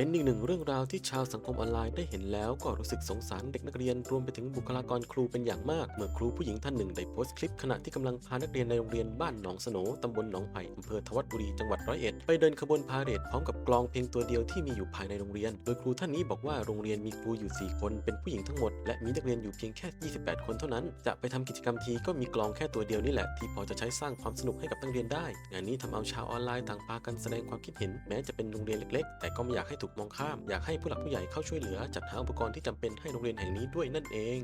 เป็นอีกหนึ่งเรื่องราวที่ชาวสังคมออนไลน์ได้เห็นแล้วก็รู้สึกสงสารเด็กนักเรียนรวมไปถึงบุคลากรครูเป็นอย่างมาก เมื่อครูผู้หญิงท่านหนึ่งได้โพสต์คลิปขณะที่กำลังพานักเรียนในโรงเรียนบ้านหนองสโนตำบลหนองไผ่อำเภอทวัดบุรีจังหวัดร้อยเอ็ดไปเดินขบวนพาเหรดพร้อมกับกลองเพลงตัวเดียวที่มีอยู่ภายในโรงเรียน โดยครูท่านนี้บอกว่าโรงเรียนมีครูอยู่ 4 คนเป็นผู้หญิงทั้งหมดและมีนักเรียนอยู่เพียงแค่ 28 คนเท่านั้น จะไปทำกิจกรรมทีก็มีกลองแค่ตัวเดียวนี่แหละที่พอจะใช้สร้างความสนุกให้กับนักเรียนได้ งานนี้ทำเอาชาวออนไลน์ต่างพากันแสดงความคิดเห็นแม้จะเป็นโรงเรียนเล็ก ๆ แต่ก็ไม่อยากให้ถูกมองข้าม อยากให้ผู้หลักผู้ใหญ่เข้าช่วยเหลือจัดหาอุปกรณ์ที่จำเป็นให้โรงเรียนแห่งนี้ด้วยนั่นเอง